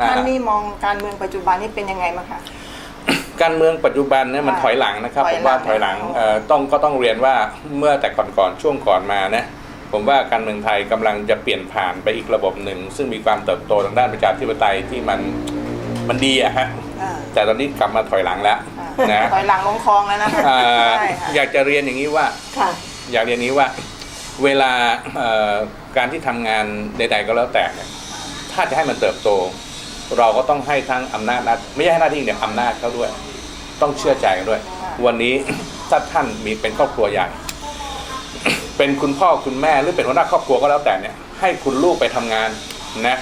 อ่า ท่านนี่มองการเมืองปัจจุบันนี่เป็นยังไงบ้างคะ การเมืองปัจจุบันเนี่ยมันค่ะถอยหลังนะครับถผอยมหลังว่าถอยหลังนะคะเอ่อต้องก็ต้องเรียนว่าเมื่อแต่ก่อนๆช่วงก่อนมานะผมว่าการเมืองไทยกำลังจะเปลี่ยนผ่านไปอีกระบบหนึ่ง ซึ่งมีความเติบโตทางด้านประชาธิปไตยที่มันมันดีอะฮะอ่า แต่ตอนนี้กลับมาถอยหลังแล้วอ่านะถอยหลังลงคลองแล้วนะคะอ่าใช่ค่ะอยากจะเรียนอย่างนี้ว่า ค่ะ อยากเรียนอย่างนี้ว่าเวลาเอ่อการที่ทำงานใด ๆ ก็แล้วแต่เนี่ย ถ้าจะให้มันเติบโต เราก็ต้องให้ทั้งอำนาจหน้าไม่ใช่ให้หน้าที่เนี่ยอำนาจเขาด้วย ต้องเชื่อใจกันด้วย วันนี้ถ้าท่านมีเป็นครอบครัวใหญ่เป็นคุณพ่อคุณแม่หรือเป็นหัวหน้าครอบครัวก็แล้วแต่เนี่ยให้คุณลูกไปทำงานนะ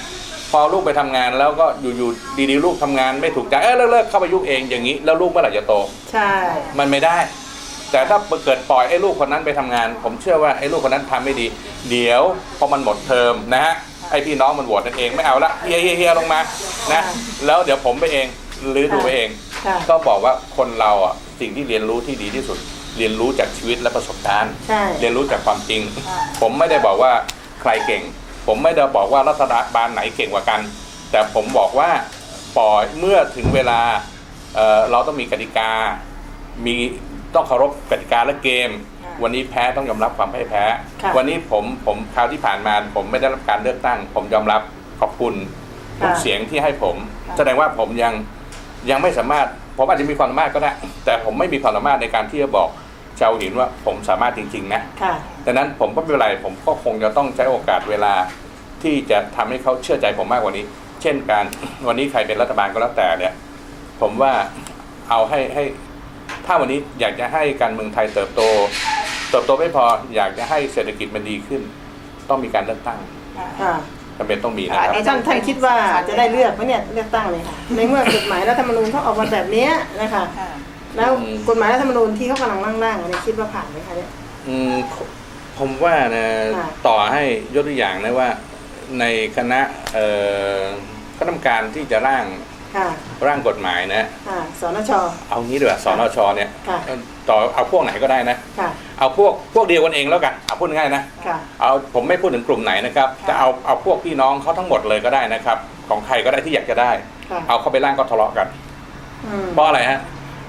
พอลูกไปทำงานแล้วก็อยู่ๆดีๆลูกทำงานไม่ถูกใจเออเลิกๆเข้าไปยุ่งเองอย่างนี้แล้วลูกเมื่อไหร่จะโต ใช่ มันไม่ได้ แต่ถ้าเกิดปล่อยไอ้ลูกคนนั้นไปทำงาน ผมเชื่อว่าไอ้ลูกคนนั้นทำไม่ดี เดี๋ยวพอมันหมดเทอมนะฮะ ไอ้พี่น้องมันโหวตกันเองไม่เอาละเฮียเฮียเฮียลงมานะแล้วเดี๋ยวผมไปเองหรือดูไปเอง ค่ะ ก็บอกว่าคนเราอะสิ่งที่เรียนรู้ที่ดีที่สุด เรียนรู้จากชีวิตและประสบการณ์ ใช่ เรียนรู้จากความจริง ผมไม่ได้บอกว่าใครเก่ง ผมไม่ได้บอกว่ารัฐบาลไหนเก่งกว่ากัน แต่ผมบอกว่าปล่อยเมื่อถึงเวลาเอ่อเราต้องมีกติกา มี ต้องเคารพกติกาและเกมค่ะวันนี้แพ้ต้องยอมรับความพ่ายแพ้ ค่ะวันนี้ผมผมคราวที่ผ่านมาผมไม่ได้รับการเลือกตั้ง ผมยอมรับขอบคุณทุกค่ะเสียงที่ให้ผม ค่ะ แสดงว่าผมยังยังไม่สามารถผมอาจจะมีความสามารถก็ได้ แต่ผมไม่มีความสามารถในการที่จะบอกชาวหินว่าผมสามารถจริงๆนะ ค่ะ ดังนั้นผมก็ไม่เป็นไรผมก็คงจะต้องใช้โอกาสเวลาที่จะทำให้เขาเชื่อใจผมมากกว่านี้ เช่นการ วันนี้ใครเป็นรัฐบาลก็แล้วแต่เนี่ย ผมว่าเอาให้ให้ ถ้าวันนี้อยากจะให้การเมืองไทยเติบโต เติบโตไม่พออยากจะให้เศรษฐกิจมันดีขึ้น ต้องมีการเลือกตั้งค่ะจำเป็นต้องมีนะครับไอ้ท่านท่านคิดว่าจะได้เลือกไหมเนี่ยเลือกตั้งเลยค่ะในเมื่อกฎหมายรัฐธรรมนูญเขาออกมาแบบเนี้ยนะคะค่ะแล้วอืม กฎหมายรัฐธรรมนูญที่เขากำลังร่างๆเนี่ยคิดว่าผ่านไหมคะเนี่ย อืมผมว่านะค่ะ ต่อให้ยกตัวอย่างนะว่าในคณะเอ่อคณะกรรมการที่จะร่าง ค่ะร่างกฎหมายนะค่ะสนช เอางี้ดีกว่าสนชเนี่ยค่ะต่อเอาพวกไหนก็ได้นะค่ะเอาพวกพวกเดียวกันเองแล้วกันเอาพูดง่ายนะค่ะเอาผมไม่พูดถึงกลุ่มไหนนะครับค่ะจะเอาเอาพวกพี่น้องเขาทั้งหมดเลยก็ได้นะครับ ของใครก็ได้ที่อยากจะได้ค่ะเอาเข้าไปร่างก็ทะเลาะกันอืมเพราะอะไรฮะ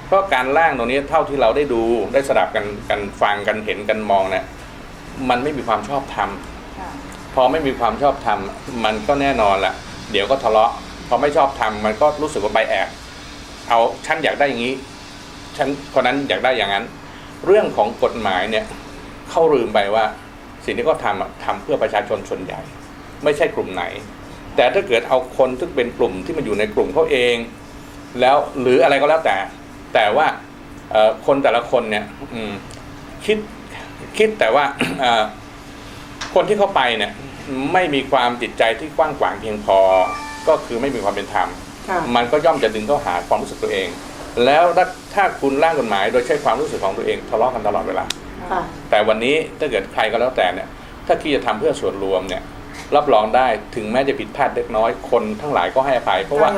เพราะการร่างตรงนี้เท่าที่เราได้ดูได้สดับกันกันฟังกันเห็นกันมองเนี่ยมันไม่มีความชอบธรรมค่ะพอไม่มีความชอบธรรมมันก็แน่นอนแหละเดี๋ยวก็ทะเลาะ พอไม่ชอบธรรมมันก็รู้สึกว่าใบแอบเอาฉันอยากได้อย่างนี้ฉันคนนั้นอยากได้อย่างนั้น เรื่องของกฎหมายเนี่ยเข้าลืมไปว่าสิ่งที่เขาทำอะทำเพื่อประชาชนส่วนใหญ่ ไม่ใช่กลุ่มไหน แต่ถ้าเกิดเอาคนที่เป็นกลุ่มที่มันอยู่ในกลุ่มเขาเอง แล้วหรืออะไรก็แล้วแต่ แต่ว่าคนแต่ละคนเนี่ยคิดคิดแต่ว่าคนที่เข้าไปเนี่ยไม่มีความจิตใจที่กว้างขวางเพียงพอ ก็คือไม่มีความเป็นธรรม ค่ะมันก็ย่อมจะดึงเข้าหาความรู้สึกตัวเอง แล้วถ้าถ้าคุณร่างกฎหมาย โดยใช้ความรู้สึกของตัวเองทะเลาะกันตลอดเวลา ค่ะแต่วันนี้ถ้าเกิดใครก็แล้วแต่เนี่ยถ้าคิดจะทำเพื่อส่วนรวมเนี่ยรับรองได้ถึงแม้จะผิดพลาดเล็กน้อยคนทั้งหลายก็ให้อภัยเพราะว่า